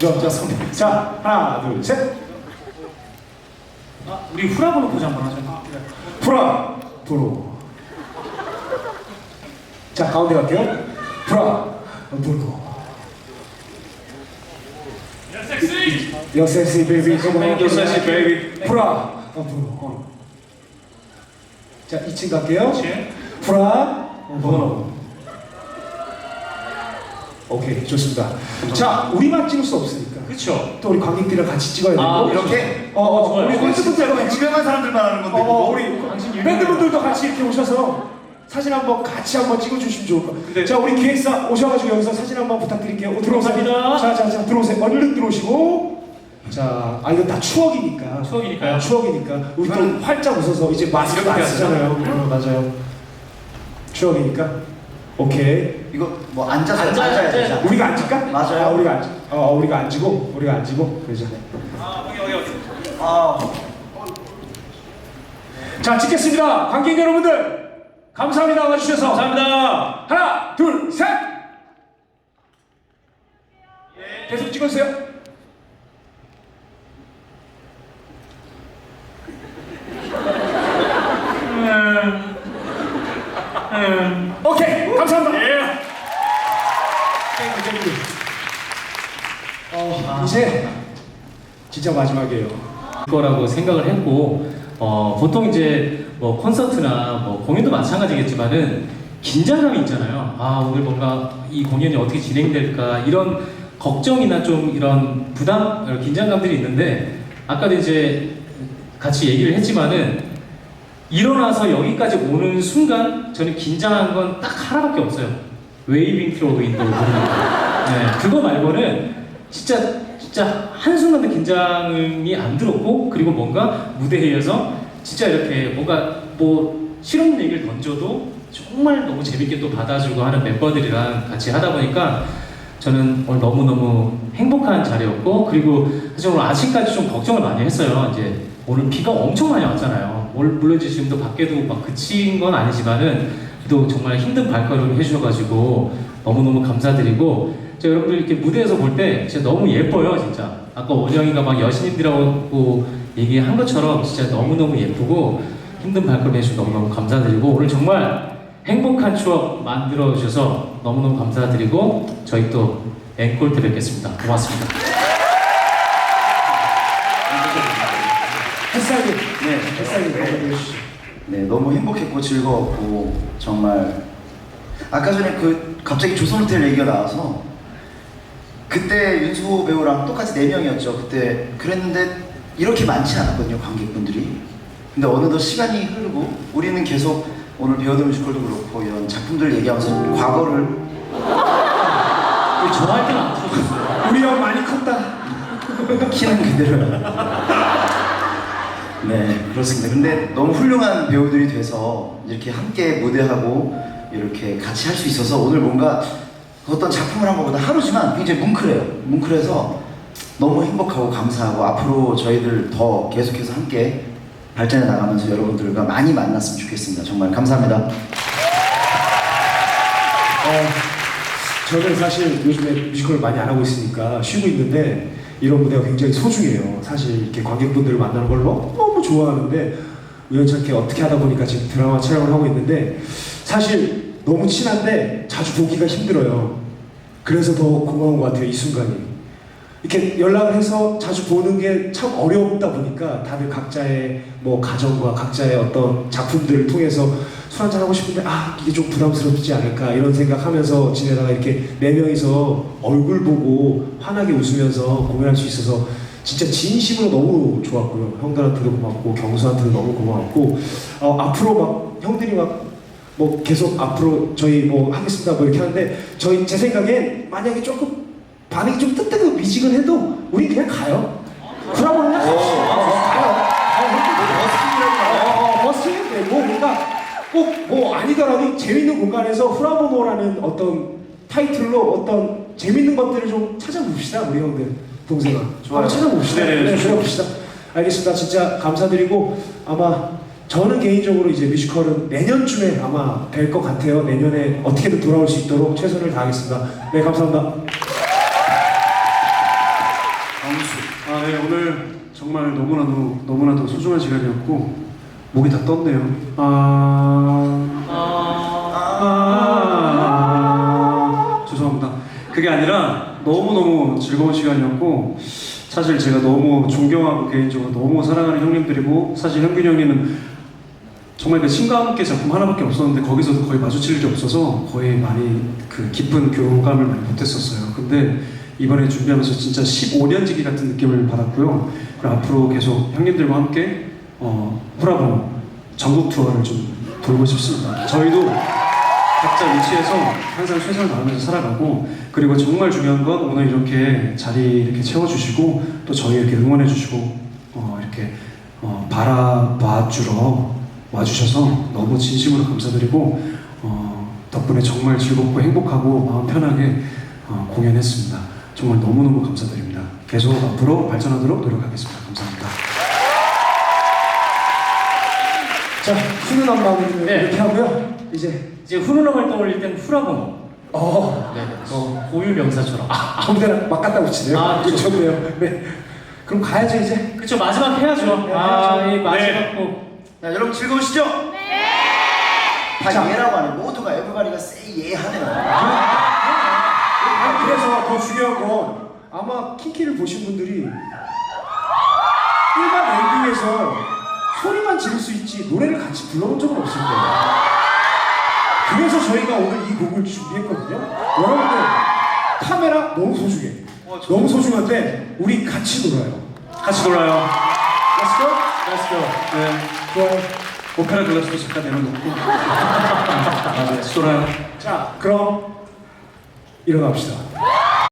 자, 자, 손. 자, 하나, 둘, 셋. 아, 우리 후라보로 포즈 한번 하죠. 프라, 브로. 자, 가운데 갈게요. 프라, 브로. Come on. Yo sexy baby. 프라, 브로. 자, 2층 갈게요. 프라, 브로. 오케이, 좋습니다. 자, 우리만 찍을 수 없으니까. 그렇죠. 또 우리 관객들이랑 같이 찍어야 되고. 아, 이렇게? 어, 어, 좋아요. 우리 같이 유명한 사람들만 하는 건데. 어, 어. 우리 당신 유명해요. 밴드분들도 같이 이렇게 오셔서 사진 한번 같이 한번 찍어주시면 좋을 것 같아요. 네. 자, 우리 기획사 오셔가지고 여기서 사진 한번 부탁드릴게요. 어, 들어오세요. 감사합니다. 자, 자, 자, 들어오세요. 얼른 들어오시고. 자, 아 이거 다 추억이니까. 추억이니까요. 아, 추억이니까. 우리 또 이거는 활짝 웃어서 이제 마스크 안 이렇게 쓰잖아요. 어, 맞아요. 추억이니까. 오케이. 이거 뭐 앉아서 앉아, 앉아야 앉아야 되잖아. 우리가 앉을까? 맞아요. 아, 우리가 앉. 어, 어, 우리가 앉고, 우리가 앉고. 그러죠. 아, 여기, 여기, 여기. 아, 자, 찍겠습니다. 관객 여러분들. 감사합니다. 와주셔서. 감사합니다. 하나, 둘, 셋! 계속 찍어주세요. 음, 음. 오케이, 감사합니다. 예. 어, 이제 진짜 마지막이에요. 거라고 생각을 했고 어, 보통 이제 뭐 콘서트나 뭐 공연도 마찬가지겠지만은 긴장감이 있잖아요. 아 오늘 뭔가 이 공연이 어떻게 진행될까 이런 걱정이나 좀 이런 부담, 긴장감들이 있는데 아까도 이제 같이 얘기를 했지만은 일어나서 여기까지 오는 순간 저는 긴장한 건 딱 하나밖에 없어요. 웨이빙 트로우 인도 네, 그거 말고는 진짜 진짜 한순간도 긴장이 안 들었고 그리고 뭔가 무대에서 진짜 이렇게 뭔가 뭐 실없는 얘기를 던져도 정말 너무 재밌게 또 받아주고 하는 멤버들이랑 같이 하다 보니까 저는 오늘 너무너무 행복한 자리였고 그리고 사실 오늘 아침까지 좀 걱정을 많이 했어요. 이제 오늘 비가 엄청 많이 왔잖아요. 오늘 물론 지금도 밖에도 막 그친 건 아니지만은 또 정말 힘든 발걸음 해주셔가지고 너무너무 감사드리고 자, 여러분들 이렇게 무대에서 볼 때 진짜 너무 예뻐요 진짜 아까 원영이가 막 여신님들하고 얘기한 것처럼 진짜 너무너무 예쁘고 힘든 발걸음 해주셔서 너무너무 감사드리고 오늘 정말 행복한 추억 만들어 주셔서 너무너무 감사드리고 저희 또 앵콜 때 뵙겠습니다 고맙습니다 햇살님, 네. 해주시죠. 네, 너무 행복했고 즐거웠고 정말 아까 전에 그 갑자기 조선호텔 얘기가 나와서 그때 윤수 배우랑 똑같이 네 명이었죠. 그때 그랬는데 이렇게 많지 않았거든요 관객분들이. 근데 어느덧 시간이 흐르고 우리는 계속 오늘 배우들 뮤지컬도 그렇고 이런 작품들 얘기하면서 과거를 우리 좋아할 때는 안 들어줬어요 우리 형 많이 컸다. 키는 그대로. 네, 그렇습니다. 근데 너무 훌륭한 배우들이 돼서 이렇게 함께 무대하고 이렇게 같이 할 수 있어서 오늘 뭔가 어떤 작품을 한 것보다 하루지만 굉장히 뭉클해요. 뭉클해서 너무 행복하고 감사하고 앞으로 저희들 더 계속해서 함께 발전해 나가면서 여러분들과 많이 만났으면 좋겠습니다. 정말 감사합니다. 어, 저는 사실 요즘에 뮤지컬을 많이 안 하고 있으니까 쉬고 있는데 이런 무대가 굉장히 소중해요. 사실 이렇게 관객분들을 만나는 걸 너무 좋아하는데 우연찮게 어떻게 하다 보니까 지금 드라마 촬영을 하고 있는데 사실 너무 친한데 자주 보기가 힘들어요. 그래서 더 고마운 것 같아요, 이 순간이. 이렇게 연락을 해서 자주 보는 게 참 어렵다 보니까 다들 각자의 뭐 가정과 각자의 어떤 작품들을 통해서 술 한잔 하고 싶은데 아 이게 좀 부담스럽지 않을까 이런 생각하면서 지내다가 이렇게 네 명이서 얼굴 보고 환하게 웃으면서 공연할 수 있어서 진짜 진심으로 너무 좋았고요 형들한테도 고맙고 경수한테도 너무 고마웠고 어, 앞으로 막 형들이 막 뭐 계속 앞으로 저희 뭐 하겠습니다 뭐 이렇게 하는데 저희 제 생각엔 만약에 조금 반응이 좀 뜨뜨고 미지근해도 우리 그냥 가요. 그러면 그냥 갑시다. 가요. 가요. 어, 어, 버스? 네, 뭐 뭔가 꼭 뭐 아니더라도 재밌는 공간에서 후라보노라는 어떤 타이틀로 어떤 재밌는 것들을 좀 찾아봅시다 우리 형들 동생아. 좋아요. 찾아봅시다. 네, 네, 네. 찾아봅시다. 알겠습니다. 진짜 감사드리고 아마 저는 개인적으로 이제 뮤지컬은 내년쯤에 아마 될 것 같아요. 내년에 어떻게든 돌아올 수 있도록 최선을 다하겠습니다. 네, 감사합니다. 네, 오늘 정말 너무나도 너무나도 소중한 시간이었고 목이 다 떴네요. 아, 아, 죄송합니다. 그게 아니라 너무 너무 즐거운 시간이었고 사실 제가 너무 존경하고 개인적으로 너무 사랑하는 형님들이고 사실 현균 형님은 정말 그 신과 함께 작품 하나밖에 없었는데 거기서도 거의 마주칠 일이 없어서 거의 많이 그 깊은 교감을 많이 못했었어요. 근데 이번에 준비하면서 진짜 15년지기 같은 느낌을 받았고요. 그리고 앞으로 계속 형님들과 함께 어, 후라보 전국 투어를 좀 돌고 싶습니다. 저희도 각자 위치에서 항상 최선을 다하면서 살아가고 그리고 정말 중요한 건 오늘 이렇게 자리 이렇게 채워주시고 또 저희 이렇게 응원해주시고 어, 이렇게 어, 바라봐주러 와주셔서 너무 진심으로 감사드리고 어, 덕분에 정말 즐겁고 행복하고 마음 편하게 어, 공연했습니다. 정말 너무너무 감사드립니다. 계속 앞으로 발전하도록 노력하겠습니다. 감사합니다. 자, 훈훈한 마음으로 네. 이렇게 하고요. 이제 이제 훈훈함을 떠올릴 땐 후라고. 어, 네. 어, 고유 명사처럼. 아, 아무데나 막 갖다 붙이네요. 아, 그 그렇죠. 좋네요. 네. 그럼 가야죠 이제. 그쵸 마지막 해야죠. 네, 아, 해야죠. 이 마지막 네. 곡. 자, 여러분 즐거우시죠? 네. 다 자. 예라고 하네. 모두가 에브리바디가 세이 예 하네요. 아, 그래서 더 중요한 건 아마 킹키를 보신 분들이 일반 엔딩에서 소리만 지를 수 있지 노래를 같이 불러본 적은 없을 거예요. 그래서 저희가 오늘 이 곡을 준비했거든요. 여러분들 카메라 너무 소중해. 어, 저- 너무 소중한데 우리 같이 놀아요. 같이 놀아요. Let's go. Let's go. 네, 좋아요. 오페라 글라스도 잠깐 내려놓고. 같이 놀아요. 자, 그럼 일어납시다.